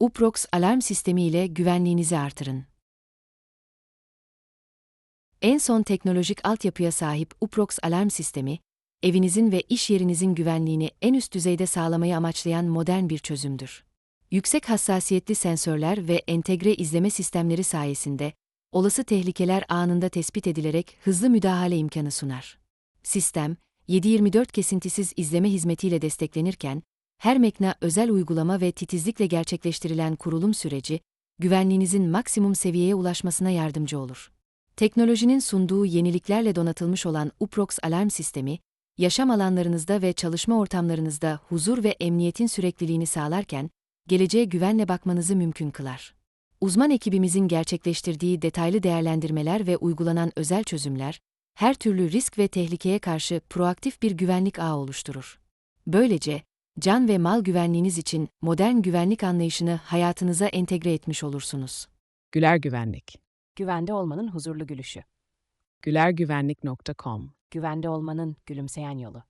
Uprox alarm sistemi ile güvenliğinizi artırın. En son teknolojik altyapıya sahip Uprox alarm sistemi, evinizin ve iş yerinizin güvenliğini en üst düzeyde sağlamayı amaçlayan modern bir çözümdür. Yüksek hassasiyetli sensörler ve entegre izleme sistemleri sayesinde olası tehlikeler anında tespit edilerek hızlı müdahale imkanı sunar. Sistem, 7/24 kesintisiz izleme hizmetiyle desteklenirken, her mekna özel uygulama ve titizlikle gerçekleştirilen kurulum süreci, güvenliğinizin maksimum seviyeye ulaşmasına yardımcı olur. Teknolojinin sunduğu yeniliklerle donatılmış olan Uprox alarm sistemi, yaşam alanlarınızda ve çalışma ortamlarınızda huzur ve emniyetin sürekliliğini sağlarken, geleceğe güvenle bakmanızı mümkün kılar. Uzman ekibimizin gerçekleştirdiği detaylı değerlendirmeler ve uygulanan özel çözümler, her türlü risk ve tehlikeye karşı proaktif bir güvenlik ağı oluşturur. Böylece, can ve mal güvenliğiniz için modern güvenlik anlayışını hayatınıza entegre etmiş olursunuz. Güler Güvenlik. Güvende olmanın huzurlu gülüşü. gülergüvenlik.com Güvende olmanın gülümseyen yolu.